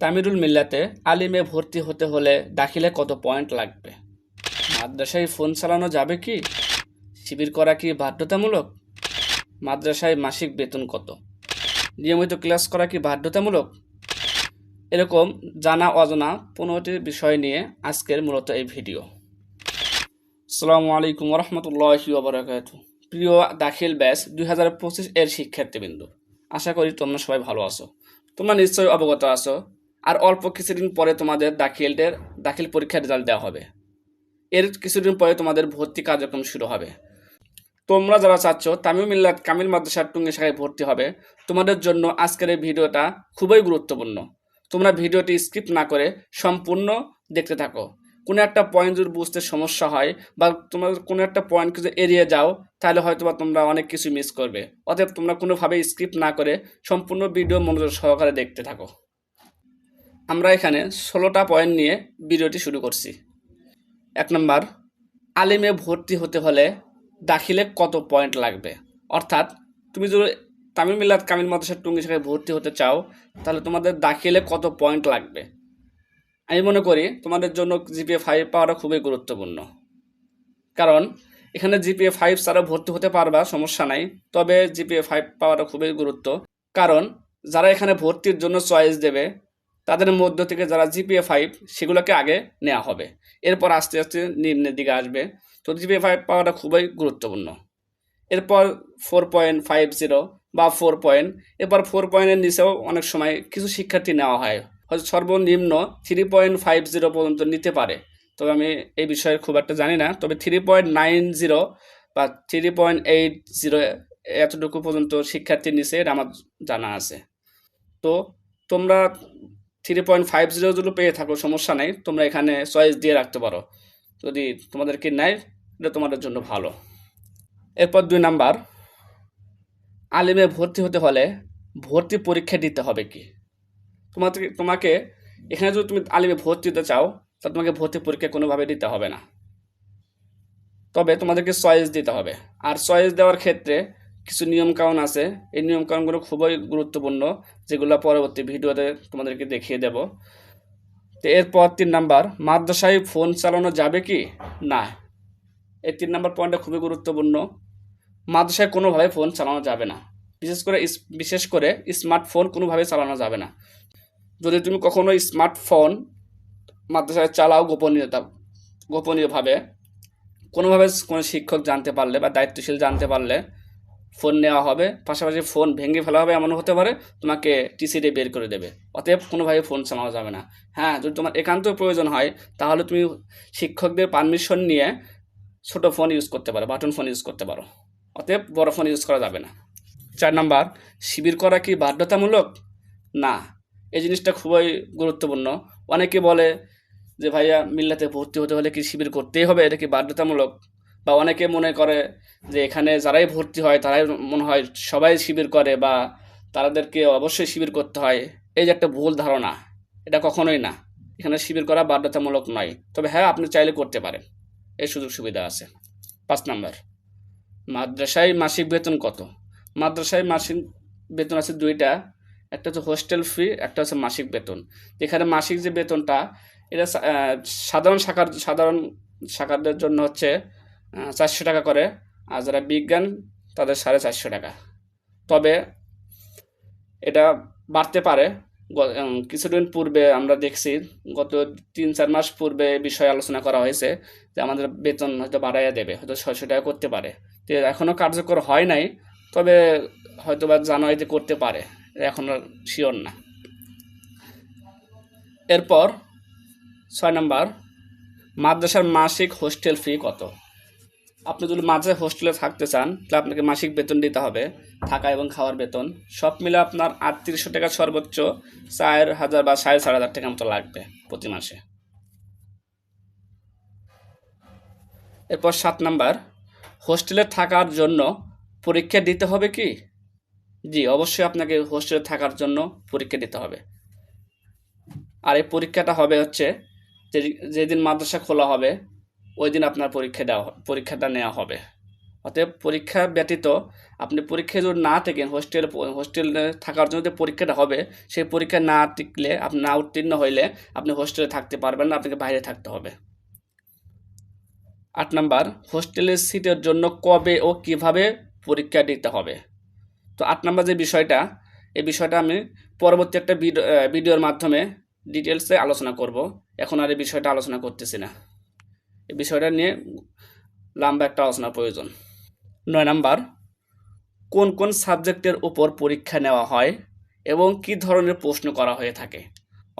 তামিরুল মিল্লাতে আলিমে ভর্তি হতে হলে দাখিলে কত পয়েন্ট লাগবে? মাদ্রাসায় ফোন চালানো যাবে কি? শিবির করা কি বাধ্যতামূলক? মাদ্রাসায় মাসিক বেতন কত? নিয়মিত ক্লাস করা কি বাধ্যতামূলক? এরকম জানা অজানা পনেরোটি বিষয় নিয়ে আজকের মূলত এই ভিডিও। আসসালামু আলাইকুম রহমতুল্লাহি ওবরাকাত প্রিয় দাখিল ব্যাস দুই হাজার পঁচিশ এর শিক্ষার্থীবৃন্দ, আশা করি তোমরা সবাই ভালো আছো। তোমরা নিশ্চয়ই অবগত আছো আর অল্প কিছুদিন পরে তোমাদের দাখিলদের, দাখিল পরীক্ষার রেজাল্ট দেওয়া হবে। এর কিছুদিন পরে তোমাদের ভর্তি কার্যক্রম শুরু হবে। তোমরা যারা চাচ্ছ তামিম মিল্লাত কামিল মাদ্রাসার টুঙ্গি শাখায় ভর্তি হবে, তোমাদের জন্য আজকের এই ভিডিওটা খুবই গুরুত্বপূর্ণ। তোমরা ভিডিওটি স্কিপ না করে সম্পূর্ণ দেখতে থাকো। কোনো একটা পয়েন্ট যদি বুঝতে সমস্যা হয় বা তোমার কোনো একটা পয়েন্ট যদি এড়িয়ে যাও, তাহলে হয়তো বা তোমরা অনেক কিছু মিস করবে। অতএব তোমরা কোনোভাবে স্কিপ না করে সম্পূর্ণ ভিডিও মনোযোগ সহকারে দেখতে থাকো। আমরা এখানে ষোলোটা পয়েন্ট নিয়ে ভিডিওটি শুরু করছি। এক নম্বর, আলিমে ভর্তি হতে হলে দাখিলে কত পয়েন্ট লাগবে? অর্থাৎ তুমি যদি তামিল মিল্লাত কামিল মাদ্রাসার টুঙ্গি শাখায় ভর্তি হতে চাও, তাহলে তোমাদের দাখিলে কত পয়েন্ট লাগবে? আমি মনে করি তোমাদের জন্য জিপিএ ফাইভ পাওয়াটা খুবই গুরুত্বপূর্ণ। কারণ এখানে জিপিএ ফাইভ ছাড়া ভর্তি হতে পারবা, সমস্যা নাই। তবে জিপিএ ফাইভ পাওয়াটা খুবই গুরুত্ব। কারণ যারা এখানে ভর্তির জন্য চয়েস দেবে তাদের মধ্য থেকে যারা জিপিএ ফাইভ সেগুলোকে আগে নেওয়া হবে। এরপর আস্তে আস্তে নিম্নের দিকে আসবে। তো জিপিএ ফাইভ পাওয়াটা খুবই গুরুত্বপূর্ণ। এরপর ফোর পয়েন্ট ফাইভ জিরো বা ফোর পয়েন্ট এরপর ফোর পয়েন্টের নিচেও অনেক সময় কিছু শিক্ষার্থী নেওয়া হয়। হয়তো সর্বনিম্ন থ্রি পয়েন্ট ফাইভ জিরো পর্যন্ত নিতে পারে। তবে আমি এই বিষয়ে খুব একটা জানি না। তবে থ্রি পয়েন্ট নাইন জিরো বা থ্রি পয়েন্ট এইট জিরো এতটুকু পর্যন্ত শিক্ষার্থী নিচে এটা আমার জানা আছে। তো তোমরা থ্রি পয়েন্ট ফাইভ জিরো যদি পেয়ে থাকো, সমস্যা নেই। তোমরা এখানে চয়েস দিয়ে রাখতে পারো। যদি তোমাদেরকে নেয় এটা তোমাদের জন্য ভালো। এরপর দুই নাম্বার, আলিমে ভর্তি হতে হলে ভর্তি পরীক্ষা দিতে হবে কি? তোমাকে তোমাকে এখানে যদি তুমি আলিমে ভর্তি হতে চাও তাহলে তোমাকে ভর্তি পরীক্ষা কোনোভাবে দিতে হবে না। তবে তোমাদেরকে চয়েস দিতে হবে। আর চয়েস দেওয়ার ক্ষেত্রে কিছু নিয়মকানুন আছে। এই নিয়মকানুনগুলো খুবই গুরুত্বপূর্ণ, যেগুলো পরবর্তী ভিডিওতে তোমাদেরকে দেখিয়ে দেব। তো এরপর তিন নাম্বার, মাদ্রাসায় ফোন চালানো যাবে কি? না। এই তিন নাম্বার পয়েন্টটা খুবই গুরুত্বপূর্ণ। মাদ্রাসায় কোনোভাবে ফোন চালানো যাবে না। বিশেষ করে বিশেষ করে স্মার্টফোন কোনোভাবে চালানো যাবে না। যদি তুমি কখনো স্মার্টফোন মাদ্রাসায় চালাও গোপনীয়তা, গোপনীয়ভাবে, কোনোভাবে কোনো শিক্ষক জানতে পারলে বা দায়িত্বশীল জানতে পারলে ফোন নেওয়া হবে, পাশাপাশি ফোন ভেঙে ফেলা হবে এমন হতে পারে, তোমাকে টিসিতে বের করে দেবে। অতএব কোনোভাবে ফোন চালানো যাবে না। হ্যাঁ যদি তোমার একান্ত প্রয়োজন হয়, তাহলে তুমি শিক্ষকদের পারমিশন নিয়ে ছোট ফোন ইউজ করতে পারো বাটন ফোন ইউজ করতে পারো। অতএব বড় ফোন ইউজ করা যাবে না। চার নাম্বার, শিবির করা কি বাধ্যতামূলক? না। এই জিনিসটা খুবই গুরুত্বপূর্ণ। অনেকে বলে যে, ভাইয়া, মিল্লাতে ভর্তি হতে হলে কি শিবির করতেই হবে? এটা কি বাধ্যতামূলক? বা অনেকে মনে করে যে এখানে যারাই ভর্তি হয়, তারাই মনে হয় সবাই শিবির করে বা তাদেরকে অবশ্যই শিবির করতে হয়। এই যে একটা ভুল ধারণা, এটা কখনোই না। এখানে শিবির করা বাধ্যতামূলক নয়। তবে হ্যাঁ আপনি চাইলে করতে পারেন। এই সুযোগ সুবিধা আছে। পাঁচ নাম্বার, মাদ্রাসায় মাসিক বেতন কত? মাদ্রাসায় মাসিক বেতন আছে দুইটা। একটা হচ্ছে হোস্টেল ফি, একটা হচ্ছে মাসিক বেতন। এখানে মাসিক যে বেতনটা, এটা সাধারণ শাখার, সাধারণ শাখাদের জন্য হচ্ছে চারশো টাকা করে। আর যারা বিজ্ঞান, তাদের সাড়ে চারশো টাকা। তবে এটা বাড়তে পারে। কিছুদিন পূর্বে আমরা দেখছি, গত তিন, চার মাস পূর্বে বিষয়ে আলোচনা করা হয়েছে যে আমাদের বেতন হয়তো বাড়াইয়া দেবে, হয়তো ছয়শো টাকা করতে পারে। তো এখনও কার্যকর হয় নাই, তবে হয়তো বা জানুয়ারিতে করতে পারে। এখন শিওর না। এরপর ছয় নম্বর, মাদ্রাসার মাসিক হোস্টেল ফি কত? আপনি যদি মাঝে হোস্টেলে থাকতে চান, তাহলে আপনাকে মাসিক বেতন দিতে হবে, থাকা এবং খাওয়ার বেতন। সব মিলে আপনার আটত্রিশশো টাকা সর্বোচ্চ চার হাজার বা সাড়ে চার হাজার টাকা মতো লাগবে প্রতি মাসে। এরপর সাত নাম্বার, হোস্টেলে থাকার জন্য পরীক্ষা দিতে হবে কি? জি, অবশ্যই আপনাকে হোস্টেলে থাকার জন্য পরীক্ষা দিতে হবে। আর এই পরীক্ষাটা হবে হচ্ছে, যে যেদিন মাদ্রাসা খোলা হবে ওই দিন আপনার পরীক্ষা দেওয়া পরীক্ষাটা নেওয়া হবে। অতএব পরীক্ষা ব্যতীত আপনি পরীক্ষায় যদি না থাকেন হোস্টেল হোস্টেলে থাকার জন্য যে পরীক্ষাটা হবে, সেই পরীক্ষা না টিকলে আপনি না উত্তীর্ণ হইলে আপনি হোস্টেলে থাকতে পারবেন না, আপনাকে বাইরে থাকতে হবে। আট নাম্বার হোস্টেলের সিটের জন্য কবে ও কীভাবে পরীক্ষা দিতে হবে? তো আট নাম্বার যে বিষয়টা, এই বিষয়টা আমি পরবর্তী একটা ভিডিওর মাধ্যমে ডিটেলসে আলোচনা করব। এখন আর এই বিষয়টা আলোচনা করতেছি না। এই বিষয়টা নিয়ে লম্বা একটা আলোচনার প্রয়োজন। নয় নাম্বার, কোন কোন সাবজেক্টের উপর পরীক্ষা নেওয়া হয় এবং কি ধরনের প্রশ্ন করা হয়ে থাকে?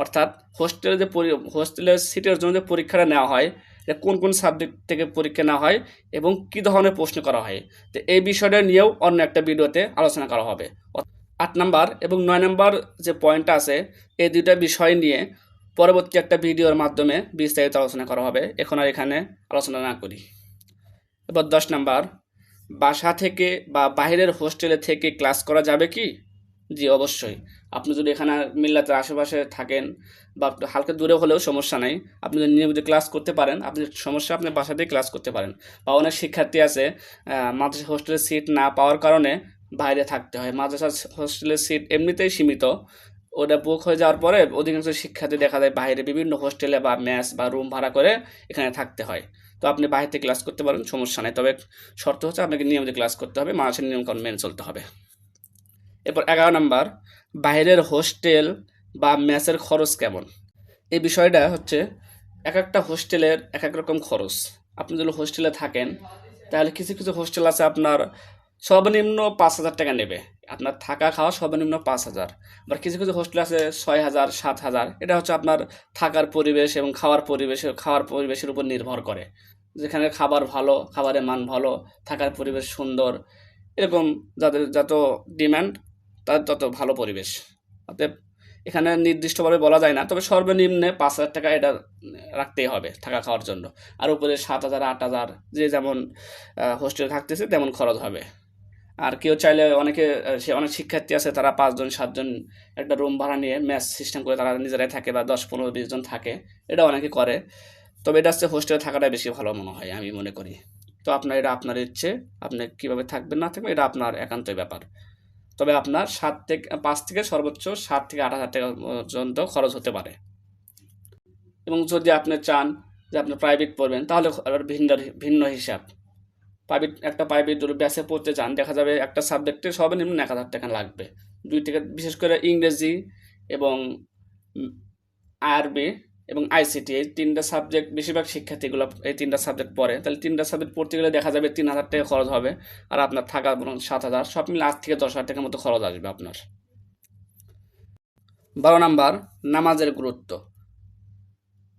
অর্থাৎ হোস্টেলে যে হোস্টেলের সিটের জন্য যে পরীক্ষাটা নেওয়া হয়, এটা কোন কোন সাবজেক্ট থেকে পরীক্ষা নেওয়া হয় এবং কি ধরনের প্রশ্ন করা হয়? তো এই বিষয়টা নিয়েও অন্য একটা ভিডিওতে আলোচনা করা হবে। আট নাম্বার এবং নয় নাম্বার যে পয়েন্টটা আছে, এই দুইটা বিষয় নিয়ে পরবর্তী একটা ভিডিওর মাধ্যমে বিস্তারিত আলোচনা করা হবে। এখন আর এখানে আলোচনা না করি। এবার দশ নাম্বার, বাসা থেকে বা বাইরের হোস্টেলে থেকে ক্লাস করা যাবে কি? জি, অবশ্যই। আপনি যদি এখানে মিল্লাতের আশেপাশে থাকেন বা হালকা দূরে হলেও সমস্যা নাই, আপনি যদি নিয়মিত ক্লাস করতে পারেন, আপনি সমস্যা আপনি বাসাতেই ক্লাস করতে পারেন বা অনেক শিক্ষার্থী আছে মাদ্রাসা হোস্টেলের সিট না পাওয়ার কারণে বাইরে থাকতে হয়। মাদ্রাসা হোস্টেলের সিট এমনিতেই সীমিত ওটা বুক হয়ে যাওয়ার পরে অধিকাংশ শিক্ষার্থী দেখা যায় বাইরে বিভিন্ন হোস্টেলে বা ম্যাস বা রুম ভাড়া করে এখানে থাকতে হয়। তো আপনি বাইরে ক্লাস করতে পারেন, সমস্যা নেই। তবে শর্ত হচ্ছে আপনাকে নিয়মিত ক্লাস করতে হবে, মানুষের নিয়মকানুন মেনে চলতে হবে। এরপর এগারো নম্বর, বাইরের হোস্টেল বা ম্যাচের খরচ কেমন? এই বিষয়টা হচ্ছে এক একটা হোস্টেলের এক এক রকম খরচ। আপনি যদি হোস্টেলে থাকেন, তাহলে কিছু কিছু হোস্টেল আছে আপনার সর্বনিম্ন পাঁচ হাজার টাকা নেবে। আপনার থাকা খাওয়া সর্বনিম্ন পাঁচ হাজার। আবার কিছু কিছু হোস্টেল আছে ছয় হাজার, সাত হাজার। এটা হচ্ছে আপনার থাকার পরিবেশ এবং খাওয়ার পরিবেশ, খাওয়ার পরিবেশের উপর নির্ভর করে। যেখানে খাবার ভালো, খাবারের মান ভালো, থাকার পরিবেশ সুন্দর, এরকম যাদের যত ডিমান্ড তাদের তত ভালো পরিবেশ। অতএব এখানে নির্দিষ্টভাবে বলা যায় না, তবে সর্বনিম্নে পাঁচ হাজার টাকা এটা রাখতেই হবে থাকা খাওয়ার জন্য। আর উপরে সাত হাজার, আট হাজার, যে যেমন হোস্টেলে থাকতেছে, তেমন খরচ হবে। আর কেউ চাইলে অনেকে সে অনেক শিক্ষার্থী আছে, তারা পাঁচজন, সাতজন একটা রুম ভাড়া নিয়ে ম্যাচ সিস্টেম করে তারা নিজেরাই থাকে বা দশ, পনেরো, বিশ জন থাকে। এটা অনেকে করে। তবে এটা হচ্ছে হোস্টেলে থাকাটাই বেশি ভালো মনে হয়, আমি মনে করি। তো আপনার, এটা আপনার ইচ্ছে, আপনি কীভাবে থাকবেন, না থাকবেন, এটা আপনার একান্তই ব্যাপার। তবে আপনার সাত থেকে, পাঁচ থেকে সর্বোচ্চ সাত থেকে আট হাজার টাকা পর্যন্ত খরচ হতে পারে। এবং যদি আপনি চান যে আপনি প্রাইভেট পড়বেন, তাহলে ভিন্ন ভিন্ন হিসাব। প্রাইভেট একটা প্রাইভেট যদি ব্যাসে পড়তে চান দেখা যাবে একটা সাবজেক্টে সর্বনিম্ন এক হাজার টাকা লাগবে। দুই থেকে, বিশেষ করে ইংরেজি এবং আরবি এবং আইসিটি এই তিনটা সাবজেক্ট বেশিরভাগ শিক্ষার্থীগুলো এই তিনটা সাবজেক্ট পড়ে। তাহলে তিনটা সাবজেক্ট পড়তে গেলে দেখা যাবে তিন হাজার টাকা খরচ হবে আর আপনার থাকা বরং সাত হাজার, সব মিলে আট থেকে দশ হাজার টাকার মতো খরচ আসবে আপনার। বারো নাম্বার, নামাজের গুরুত্ব।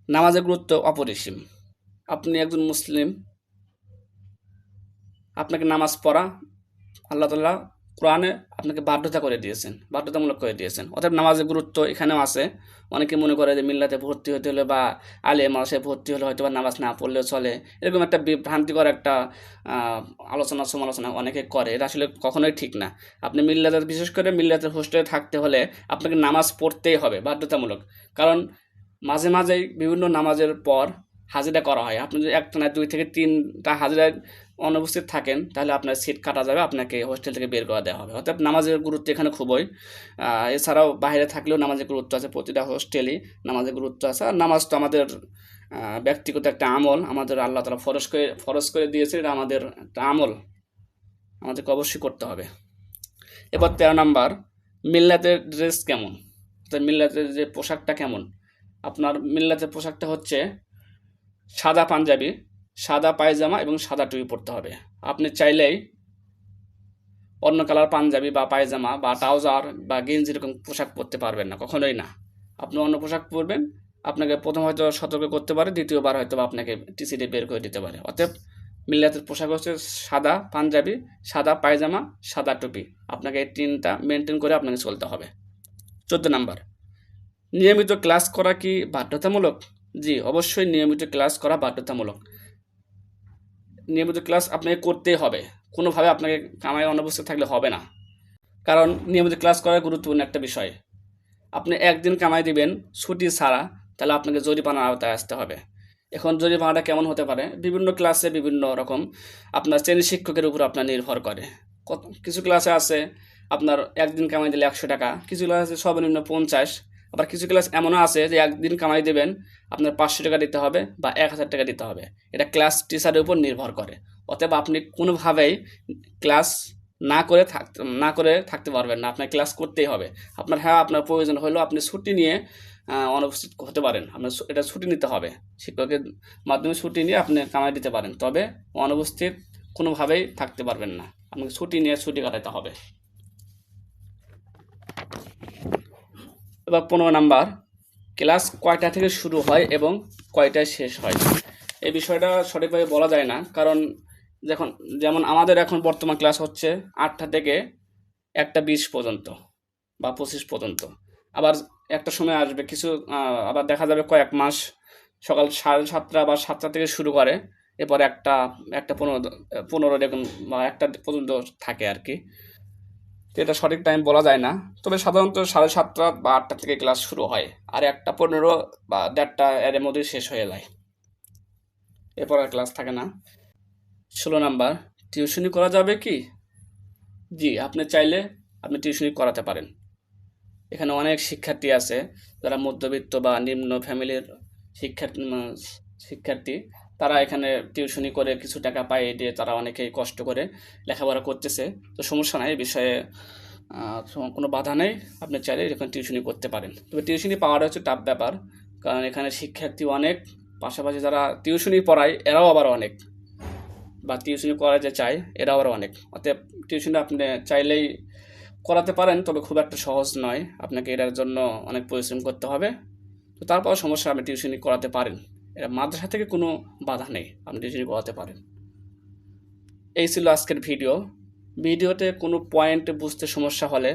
নামাজের গুরুত্ব অপরিসীম। আপনি একজন মুসলিম আপনাকে নামাজ পড়া, আল্লাহ তাল্লাহ কোরআনে আপনাকে বাধ্যতা করে দিয়েছেন, বাধ্যতামূলক করে দিয়েছেন। অর্থাৎ নামাজের গুরুত্ব এখানেও আছে। অনেকে মনে করে যে মিল্লাতে ভর্তি হতে হলে বা আলে মানুষে ভর্তি হলে হয়তো বা নামাজ না পড়লেও চলে। এরকম একটা বিভ্রান্তিকর একটা আলোচনা সমালোচনা অনেকে করে। এটা আসলে কখনোই ঠিক না। আপনি মিল্লাতের বিশেষ করে মিল্লাতের হোস্টেলে থাকতে হলে আপনাকে নামাজ পড়তেই হবে, বাধ্যতামূলক। কারণ মাঝে মাঝেই বিভিন্ন নামাজের পর হাজিরা করা হয়। আপনি যদি একটা না দুই থেকে তিনটা হাজিরায় অনুপস্থিত থাকেন, তাহলে আপনার সিট কাটা যাবে, আপনাকে হোস্টেল থেকে বের করে দেওয়া হবে। অর্থাৎ নামাজের গুরুত্ব এখানে খুবই। এছাড়াও বাইরে থাকলেও নামাজের গুরুত্ব আছে, প্রতিটা হোস্টেলই নামাজের গুরুত্ব আছে। আর নামাজ তো আমাদের ব্যক্তিগত একটা আমল। আমাদের আল্লাহ তালা ফরজ করে ফরজ করে দিয়েছে, এটা আমাদের একটা আমল। আমাদেরকে অবশ্যই করতে হবে। এবার তেরো নাম্বার, মিল্লাতের ড্রেস কেমন? অর্থাৎ মিল্লাতের যে পোশাকটা কেমন? আপনার মিল্লাতের পোশাকটা হচ্ছে সাদা পাঞ্জাবি সাদা পায়জামা এবং সাদা টুপি পরতে হবে। আপনি চাইলেই অন্য কালার পাঞ্জাবি বা পায়জামা বা ট্রাউজার বা গেঞ্জি এরকম পোশাক পরতে পারবেন না, কখনোই না। আপনি অন্য পোশাক পরবেন, আপনাকে প্রথম হয়তো সতর্ক করতে পারে, দ্বিতীয়বার হয়তো আপনাকে টিসিডি বের করে দিতে পারে। অতএব মিল্লাতের পোশাক হচ্ছে সাদা পাঞ্জাবি, সাদা পায়জামা, সাদা টুপি। আপনাকে এই তিনটা মেনটেন করে আপনাকে চলতে হবে। চোদ্দ নাম্বার, নিয়মিত ক্লাস করা কি বাধ্যতামূলক? জি, অবশ্যই নিয়মিত ক্লাস করা বাধ্যতামূলক। নিয়মিত ক্লাস আপনাকে করতেই হবে। কোনোভাবে আপনাকে কামাই অনুপস্থিত থাকলে হবে না। কারণ নিয়মিত ক্লাস করা গুরুত্বপূর্ণ একটা বিষয়। আপনি একদিন কামাই দিবেন, ছুটি ছাড়া তাহলে আপনাকে জরিমানার আওতায় আসতে হবে। এখন জরিমানাটা কেমন হতে পারে? বিভিন্ন ক্লাসে বিভিন্ন রকম আপনার শ্রেণি শিক্ষকের উপর আপনার নির্ভর করে। কত, কিছু ক্লাসে আছে আপনার একদিন কামাই দিলে একশো টাকা, কিছু ক্লাসে সর্বনিম্ন পঞ্চাশ আবার কিছু ক্লাস এমনও আছে যে একদিন কামাই দেবেন, আপনার পাঁচশো টাকা দিতে হবে বা এক হাজার টাকা দিতে হবে। এটা ক্লাস টিচারের উপর নির্ভর করে। অতএব আপনি কোনোভাবেই ক্লাস না করে থাকতে না করে থাকতে পারবেন না। আপনার ক্লাস করতেই হবে। আপনার হ্যাঁ আপনার প্রয়োজন হলেও আপনি ছুটি নিয়ে অনুপস্থিত হতে পারেন। আপনার এটা ছুটি নিতে হবে। শিক্ষকের মাধ্যমে ছুটি নিয়ে আপনি কামাই দিতে পারেন। তবে অনুপস্থিত কোনোভাবেই থাকতে পারবেন না। আপনাকে ছুটি নিয়ে ছুটি কাটাতে হবে। এবার পনেরো নাম্বার। ক্লাস কয়টা থেকে শুরু হয় এবং কয়টায় শেষ হয়? এই বিষয়টা সঠিকভাবে বলা যায় না, কারণ যখন যেমন আমাদের এখন বর্তমান ক্লাস হচ্ছে আটটা থেকে একটা বিশ পর্যন্ত বা পঁচিশ পর্যন্ত। আবার একটা সময় আসবে, কিছু আবার দেখা যাবে কয়েক মাস, সকাল সাড়ে সাতটা বা সাতটা থেকে শুরু করে, এরপর একটা একটা পনেরো পনেরো এরকম বা একটা পর্যন্ত থাকে আর কি। তো এটা সঠিক টাইম বলা যায় না। তবে সাধারণত সাড়ে সাতটা বা আটটা থেকে ক্লাস শুরু হয় আর একটা পনেরো বা দেড়টা এর মধ্যেই শেষ হয়ে যায়। এরপর আর ক্লাস থাকে না। ষোলো নাম্বার টিউশনি করা যাবে কি? জি, আপনি চাইলে আপনি টিউশনি করাতে পারেন। এখানে অনেক শিক্ষার্থী আছে, যারা মধ্যবিত্ত বা নিম্ন ফ্যামিলির শিক্ষার্থী শিক্ষার্থী। তারা এখানে টিউশনি করে কিছু টাকা পায় দিয়ে তারা অনেকেই কষ্ট করে লেখাপড়া করতেছে। তো সমস্যা নাই এই বিষয়ে কোনো বাধা নেই। আপনি চাইলে এখানে টিউশনি করতে পারেন। তবে টিউশনি পাওয়াটা হচ্ছে টাফ ব্যাপার, কারণ এখানে শিক্ষার্থী অনেক, পাশাপাশি যারা টিউশনি পড়ায় এরাও আবার অনেক। বা টিউশনি করা যে চায়, এরাও আবার অনেক। অতএব টিউশনি আপনি চাইলেই করাতে পারেন, তবে খুব একটা সহজ নয়। আপনাকে এটার জন্য অনেক পরিশ্রম করতে হবে। তো তারপর সমস্যা আপনি টিউশনি করাতে পারেন। এটা মাদ্রাসা থেকে কোনো বাধা নেই, আপনি টিউশনি করাতে পারেন। এই ছিল আজকের ভিডিও। ভিডিওতে কোনো পয়েন্ট বুঝতে সমস্যা হলে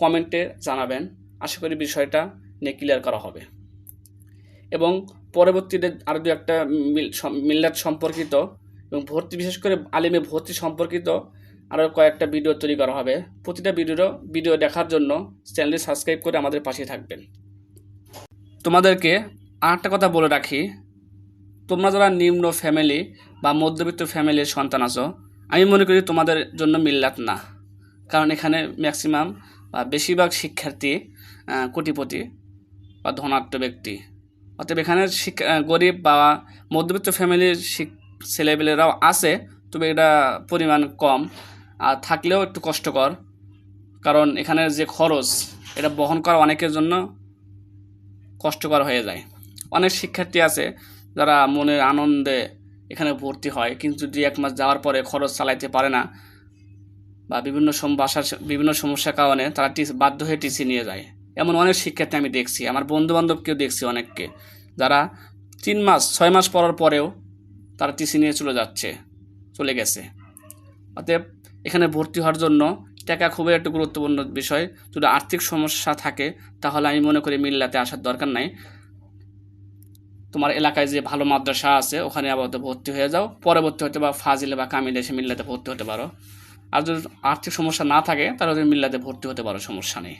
কমেন্টে জানাবেন। আশা করি বিষয়টা নিয়ে ক্লিয়ার করা হবে। এবং পরবর্তীতে আরও দু একটা মিল্লাত সম্পর্কিত এবং ভর্তি, বিশেষ করে আলিমে ভর্তি সম্পর্কিত আরও কয়েকটা ভিডিও তৈরি করা হবে। প্রতিটা ভিডিও ভিডিও দেখার জন্য চ্যানেলটি সাবস্ক্রাইব করে আমাদের পাশে থাকবেন। তোমাদেরকে আরেকটা কথা বলে রাখি। তোমরা যারা নিম্ন ফ্যামিলি বা মধ্যবিত্ত ফ্যামিলির সন্তান আছো, আমি মনে করি তোমাদের জন্য মিল্লাত না। কারণ এখানে ম্যাক্সিমাম বা বেশিরভাগ শিক্ষার্থী কোটিপতি বা ধনাঢ্য ব্যক্তি। অতএব এখানে গরিব বা মধ্যবিত্ত ফ্যামিলির ছেলেপেলেরাও আছে, তবে এটা পরিমাণ কম। আর থাকলেও একটু কষ্টকর, কারণ এখানে যে খরচ, এটা বহন করা অনেকের জন্য কষ্টকর হয়ে যায়। অনেক শিক্ষার্থী আছে যারা মনের আনন্দে এখানে ভর্তি হয়, কিন্তু দুই এক মাস যাওয়ার পরে খরচ চালাইতে পারে না বা বিভিন্ন বাসার বিভিন্ন সমস্যার কারণে তারা টিস বাধ্য হয়ে টিসি নিয়ে যায়। এমন অনেক শিক্ষার্থী আমি দেখছি, আমার বন্ধু বান্ধবকেও দেখছি অনেককে, যারা তিন মাস, ছয় মাস পড়ার পরেও তারা টিসি নিয়ে চলে যাচ্ছে, চলে গেছে। অতএব এখানে ভর্তি হওয়ার জন্য টাকা খুবই একটা গুরুত্বপূর্ণ বিষয়। যদি আর্থিক সমস্যা থাকে, তাহলে আমি মনে করি মিল্লাতে আসার দরকার নাই। তোমার এলাকায় যে ভালো মাদ্রাসা আছে, ওখানে আপাতত ভর্তি হয়ে যাও। পরবর্তী হতে বা ফাজিলে বা কামিলে এসে মিল্লাতে ভর্তি হতে পারো। আর যদি আর্থিক সমস্যা না থাকে, তাহলে তুমি মিল্লাতে ভর্তি হতে পারো, সমস্যা নেই।